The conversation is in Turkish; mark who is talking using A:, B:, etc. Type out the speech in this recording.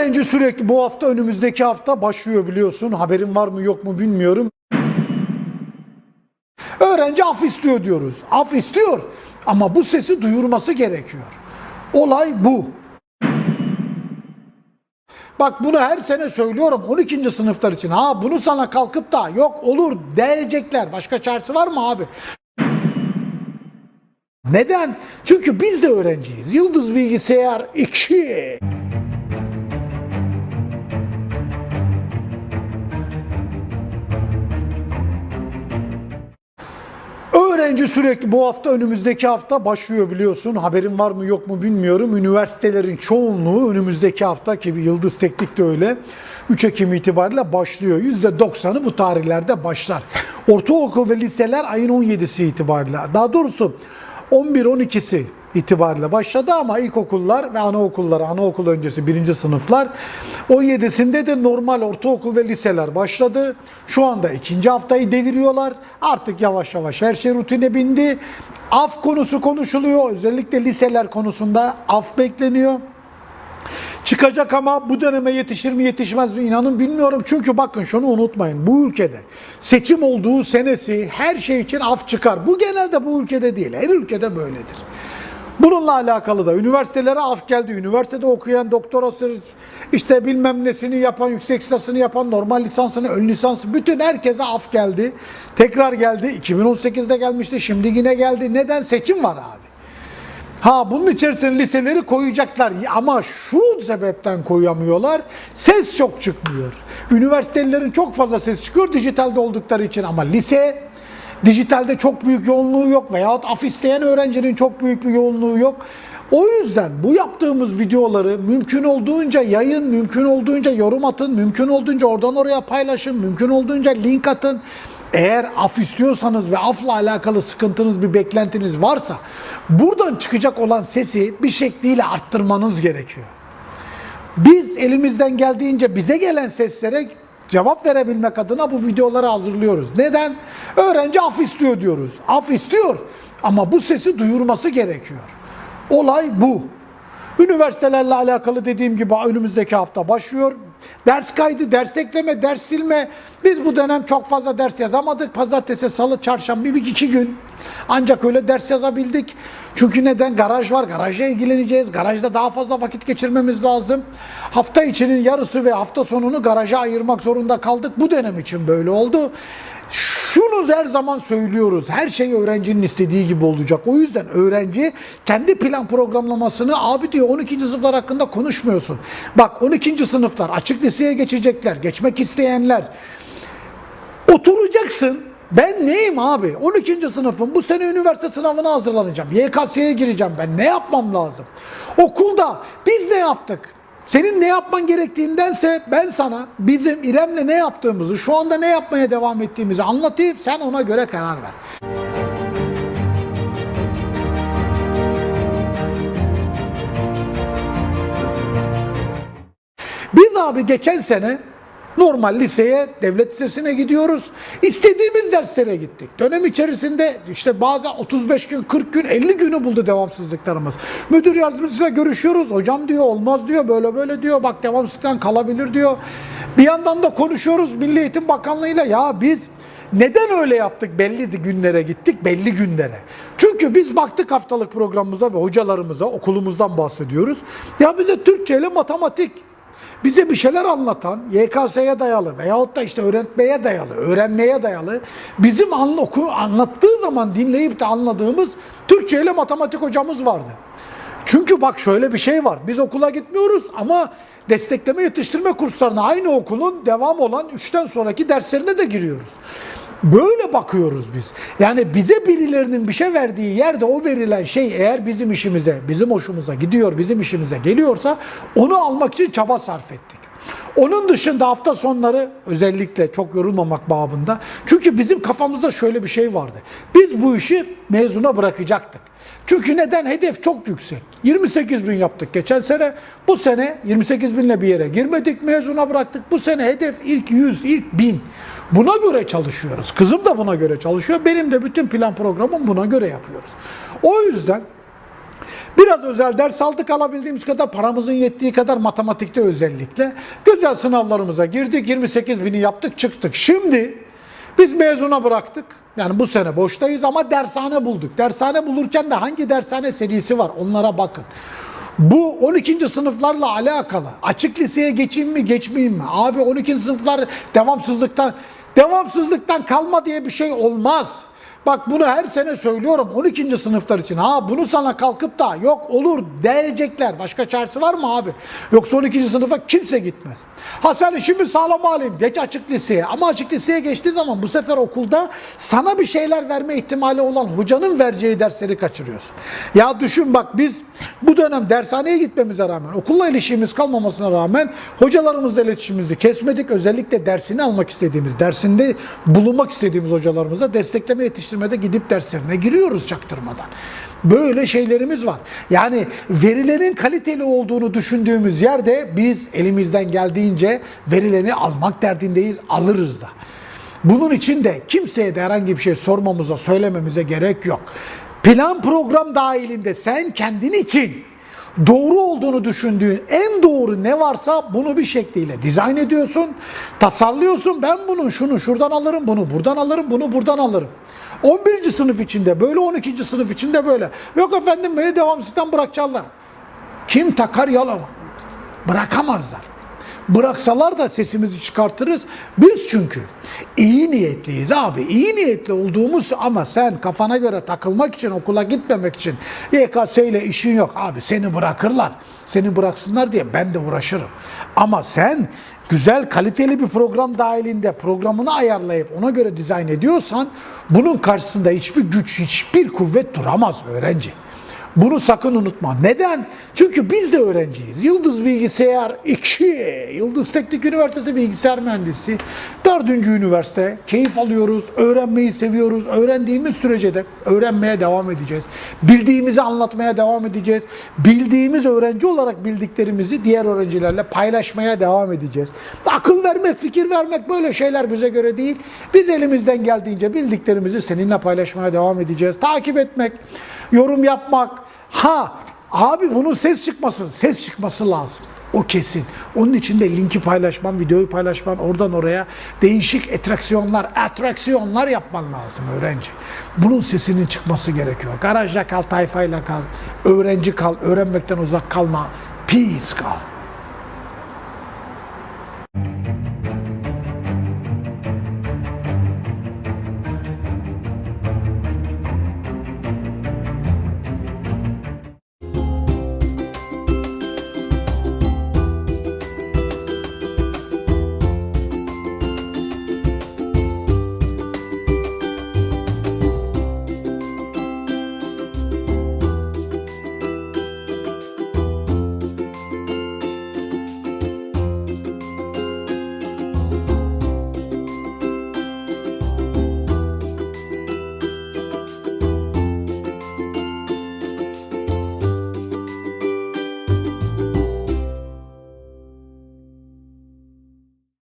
A: Öğrenci sürekli bu hafta önümüzdeki hafta başlıyor biliyorsun. Haberin var mı yok mu bilmiyorum. Öğrenci af istiyor diyoruz. Af istiyor ama bu sesi duyurması gerekiyor. Olay bu. Bak bunu her sene söylüyorum 12. sınıflar için. Ha bunu sana kalkıp da yok olur diyecekler. Başka çaresi var mı abi? Neden? Çünkü biz de öğrenciyiz. Yıldız Bilgisayar 2. Öğrenci sürekli bu hafta önümüzdeki hafta başlıyor biliyorsun. Haberin var mı yok mu bilmiyorum. Üniversitelerin çoğunluğu önümüzdeki hafta ki Yıldız Teknik de öyle. 3 Ekim itibariyle başlıyor. %90'ı bu tarihlerde başlar. Ortaokul ve liseler ayın 17'si itibariyle. Daha doğrusu 11-12'si itibariyle başladı ama ilkokullar ve anaokullar, anaokul öncesi birinci sınıflar 17'sinde de normal ortaokul ve liseler başladı. Şu anda ikinci haftayı deviriyorlar. Artık yavaş yavaş her şey rutine bindi. Af konusu konuşuluyor. Özellikle liseler konusunda af bekleniyor. Çıkacak ama bu döneme yetişir mi yetişmez mi inanın bilmiyorum. Çünkü bakın şunu unutmayın. Bu ülkede seçim olduğu senesi her şey için af çıkar. Bu genelde bu ülkede değil. Her ülkede böyledir. Bununla alakalı da üniversitelere af geldi. Üniversitede okuyan doktorası işte bilmem nesini yapan, yüksek lisansını yapan, normal lisansını, ön lisansı bütün herkese af geldi. Tekrar geldi. 2018'de gelmişti. Şimdi yine geldi. Neden? Seçim var abi. Ha bunun içerisine liseleri koyacaklar ama şu sebepten koyamıyorlar. Ses çok çıkmıyor. Üniversitelerin çok fazla ses çıkıyor dijitalde oldukları için ama lise dijitalde çok büyük yoğunluğu yok veyahut af isteyen öğrencinin çok büyük bir yoğunluğu yok. O yüzden bu yaptığımız videoları mümkün olduğunca yayın, mümkün olduğunca yorum atın, mümkün olduğunca oradan oraya paylaşın, mümkün olduğunca link atın. Eğer af istiyorsanız ve afla alakalı sıkıntınız, bir beklentiniz varsa buradan çıkacak olan sesi bir şekliyle arttırmanız gerekiyor. Biz elimizden geldiğince bize gelen seslere cevap verebilmek adına bu videoları hazırlıyoruz. Neden? Öğrenci af istiyor diyoruz. Af istiyor ama bu sesi duyurması gerekiyor. Olay bu. Üniversitelerle alakalı dediğim gibi önümüzdeki hafta başlıyor. Ders kaydı, ders ekleme, ders silme. Biz bu dönem çok fazla ders yazamadık. Pazartesi, salı, çarşamba bir iki gün ancak öyle ders yazabildik. Çünkü neden? Garaj var. Garajla ilgileneceğiz. Garajda daha fazla vakit geçirmemiz lazım. Hafta içinin yarısı ve hafta sonunu garaja ayırmak zorunda kaldık. Bu dönem için böyle oldu. Şunu her zaman söylüyoruz. Her şey öğrencinin istediği gibi olacak. O yüzden öğrenci kendi plan programlamasını abi diyor 12. sınıflar hakkında konuşmuyorsun. Bak 12. sınıflar açık liseye geçecekler. Geçmek isteyenler. Oturacaksın. Ben neyim abi? 12. sınıfım. Bu sene üniversite sınavına hazırlanacağım. YKS'ye gireceğim ben. Ne yapmam lazım? Okulda biz ne yaptık? Senin ne yapman gerektiğindense ben sana bizim İrem'le ne yaptığımızı, şu anda ne yapmaya devam ettiğimizi anlatayım. Sen ona göre karar ver. Biz abi geçen sene normal liseye, devlet lisesine gidiyoruz. İstediğimiz derslere gittik. Dönem içerisinde işte bazen 35 gün, 40 gün, 50 günü buldu devamsızlıklarımız. Müdür yardımcısıyla görüşüyoruz. Hocam diyor olmaz diyor, böyle böyle diyor. Bak devamsızlıktan kalabilir diyor. Bir yandan da konuşuyoruz Milli Eğitim Bakanlığı'yla. Ya biz neden öyle yaptık? Belli günlere gittik, belli günlere. Çünkü biz baktık haftalık programımıza ve hocalarımıza, okulumuzdan bahsediyoruz. Ya bize Türkçe ile matematik, bize bir şeyler anlatan, YKS'ye dayalı veyahut da işte öğretmeye dayalı, öğrenmeye dayalı, bizim anla, oku, anlattığı zaman dinleyip de anladığımız Türkçe ile matematik hocamız vardı. Çünkü bak şöyle bir şey var, biz okula gitmiyoruz ama destekleme yetiştirme kurslarına aynı okulun devam olan 3'ten sonraki derslerine de giriyoruz. Böyle bakıyoruz biz. Yani bize birilerinin bir şey verdiği yerde o verilen şey eğer bizim işimize, bizim hoşumuza gidiyor, bizim işimize geliyorsa onu almak için çaba sarf ettik. Onun dışında hafta sonları özellikle çok yorulmamak babında. Çünkü bizim kafamızda şöyle bir şey vardı. Biz bu işi mezuna bırakacaktık. Çünkü neden? Hedef çok yüksek. 28 bin yaptık geçen sene. Bu sene 28 binle bir yere girmedik, mezuna bıraktık. Bu sene hedef ilk 100, ilk 1000. Buna göre çalışıyoruz. Kızım da buna göre çalışıyor. Benim de bütün plan programım buna göre yapıyoruz. O yüzden Biraz özel ders aldık alabildiğimiz kadar paramızın yettiği kadar matematikte özellikle. Güzel sınavlarımıza girdik 28 bini yaptık çıktık. Şimdi biz mezuna bıraktık. Yani bu sene boştayız ama dershane bulduk. Dershane bulurken de hangi dershane serisi var onlara bakın. Bu 12. sınıflarla alakalı. Açık liseye geçeyim mi geçmeyeyim mi? Abi 12. sınıflar devamsızlıktan devamsızlıktan kalma diye bir şey olmaz. Bak bunu her sene söylüyorum 12. sınıflar için. Ha bunu sana kalkıp da yok olur diyecekler. Başka çaresi var mı abi? Yoksa 12. sınıfa kimse gitmez. Ha sen işimi sağlam alayım. Geç açık liseye. Ama açık liseye geçtiği zaman bu sefer okulda sana bir şeyler verme ihtimali olan hocanın vereceği dersleri kaçırıyorsun. Ya düşün bak biz bu dönem dershaneye gitmemize rağmen, okulla ilişkimiz kalmamasına rağmen hocalarımızla iletişimimizi kesmedik. Özellikle dersini almak istediğimiz, dersinde bulunmak istediğimiz hocalarımıza destekleme yetiştirmede gidip derslerine giriyoruz çaktırmadan. Böyle şeylerimiz var. Yani verilerin kaliteli olduğunu düşündüğümüz yerde biz elimizden geldiğince verilerini almak derdindeyiz, alırız da. Bunun için de kimseye de herhangi bir şey sormamıza, söylememize gerek yok. Plan program dahilinde sen kendin için doğru olduğunu düşündüğün en doğru ne varsa bunu bir şekliyle dizayn ediyorsun, tasarlıyorsun. Ben bunun şunu şuradan alırım, bunu buradan alırım, bunu buradan alırım. 11. sınıf içinde böyle, 12. sınıf içinde böyle. Yok efendim beni devamsızdan bırakacaklar. Kim takar yalama? Bırakamazlar. Bıraksalar da sesimizi çıkartırız. Biz çünkü iyi niyetliyiz abi. İyi niyetli olduğumuz ama sen kafana göre takılmak için, okula gitmemek için YKS ile işin yok. Abi seni bırakırlar. Seni bıraksınlar diye ben de uğraşırım. Ama sen güzel kaliteli bir program dahilinde programını ayarlayıp ona göre dizayn ediyorsan bunun karşısında hiçbir güç, hiçbir kuvvet duramaz öğrenci. Bunu sakın unutma. Neden? Çünkü biz de öğrenciyiz. Yıldız Bilgisayar 2, Yıldız Teknik Üniversitesi Bilgisayar Mühendisi, dördüncü üniversite. Keyif alıyoruz, öğrenmeyi seviyoruz. Öğrendiğimiz sürece de öğrenmeye devam edeceğiz. Bildiğimizi anlatmaya devam edeceğiz. Bildiğimiz öğrenci olarak bildiklerimizi diğer öğrencilerle paylaşmaya devam edeceğiz. Akıl vermek, fikir vermek böyle şeyler bize göre değil. Biz elimizden geldiğince bildiklerimizi seninle paylaşmaya devam edeceğiz. Takip etmek, yorum yapmak. Ha abi bunun ses çıkması, ses çıkması lazım. O kesin. Onun için de linki paylaşman, videoyu paylaşman, oradan oraya değişik atraksiyonlar, atraksiyonlar yapman lazım öğrenci. Bunun sesinin çıkması gerekiyor. Garajda kal, tayfayla kal, öğrenci kal, öğrenmekten uzak kalma, peace kal.